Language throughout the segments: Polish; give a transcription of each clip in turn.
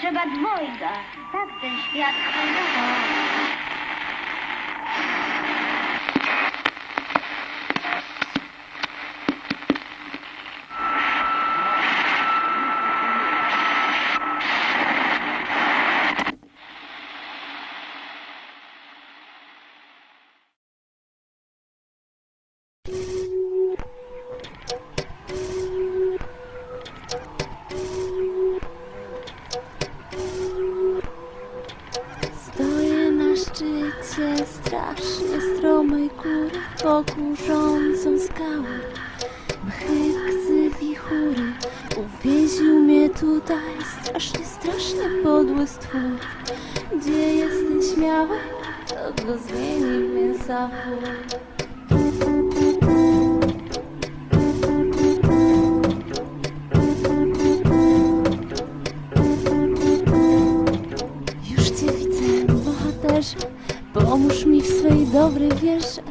Trzeba dwojga. Tak ten świat wygląda. Szczycie strasznie stromej góry Wokół rządzą skały Mchy, wichury Uwięził mnie tutaj Strasznie, strasznie podły stwór. Gdzie jest ten śmiały Co go zmieni w mięsa wór Pomóż mi w swej dobrej wierze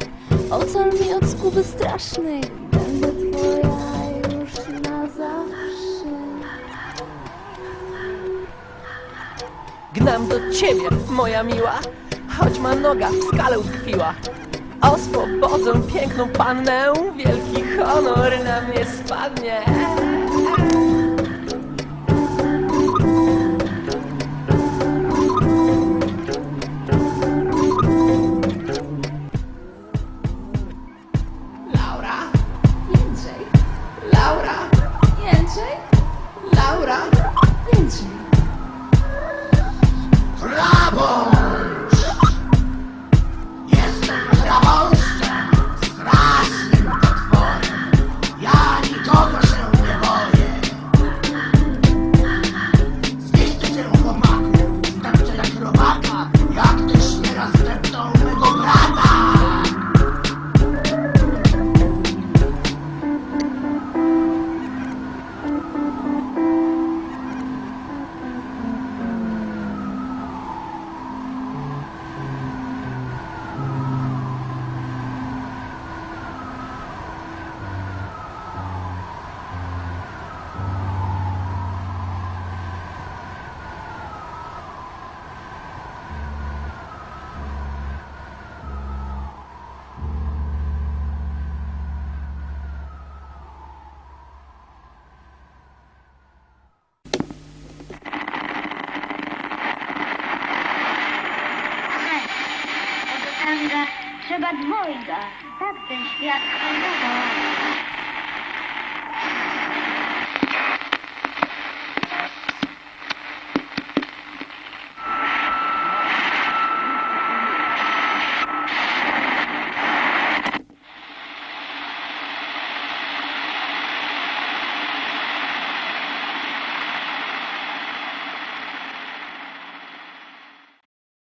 Ocal mi od zguby strasznej Będę twoja już na zawsze Gnam do ciebie, moja miła, choć ma noga w skale utkwiła. Oswobodzę piękną pannę, wielki honor na mnie spadnie. Laura Mendes. trzeba dwojga. Tak ten świat wygląda.